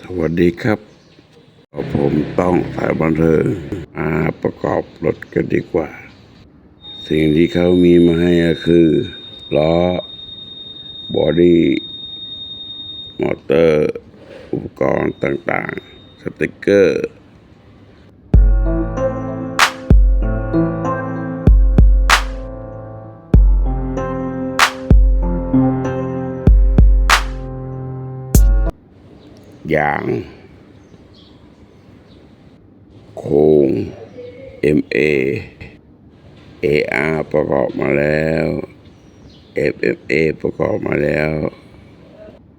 สวัสดีครับ ผมต้องสายบันเทิงมาประกอบรถกันดีกว่า สิ่งที่เขามีมาให้คือล้อบอดี้มอเตอร์ อุปกรณ์ต่างๆ สติกเกอร์ อย่าง โครง MA AR ประกอบมาแล้ว FFA ประกอบมาแล้ว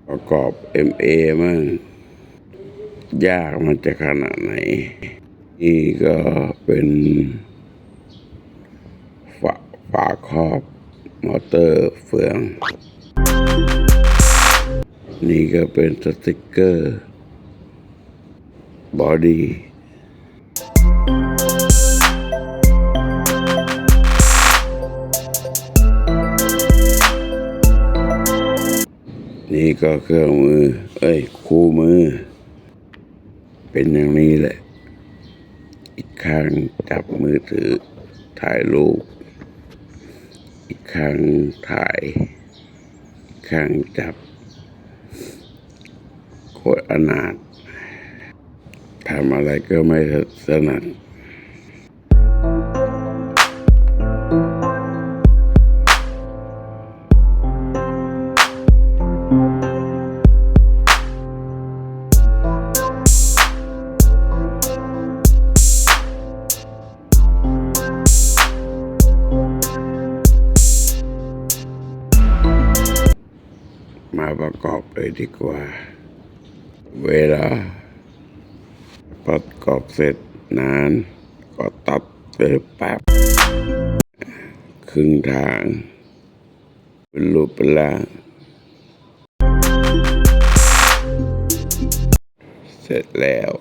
ประกอบ MA มั่งยากมันจะขนาดไหน นี่ก็เป็นฝาฝาครอบมอเตอร์เฟือง นี่ก็เป็นสติกเกอร์บอดี้นี่ก็เครื่องมือ เอ้ย คู่มือ เป็นอย่างนี้แหละ อีกข้างจับมือถือ ถ่ายรูป อีกข้างถ่าย ข้างจับ ตรอนาถทำอะไรก็ไม่ถนัดมาประกอบเลยดีกว่า เวลาประกอบเสร็จนาน ก็ตัดเลยแป๊บครึ่งทางเป็นรูปเป็นร่างเสร็จแล้ว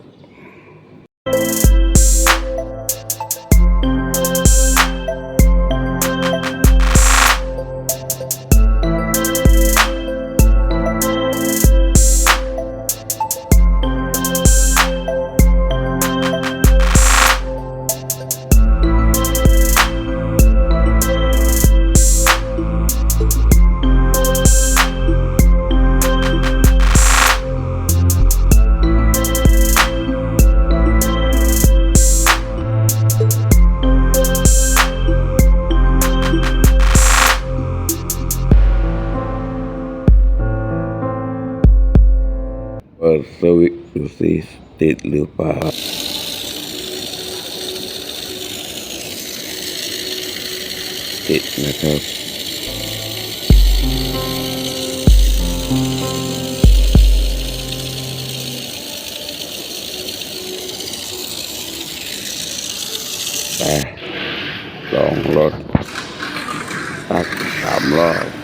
ปิดสวิตช์ดูสิติดหรือเปล่าติดนะครับไปลองรถตักสามรอบ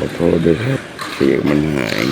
ขอโทษด้วยครับเสียงมันหาย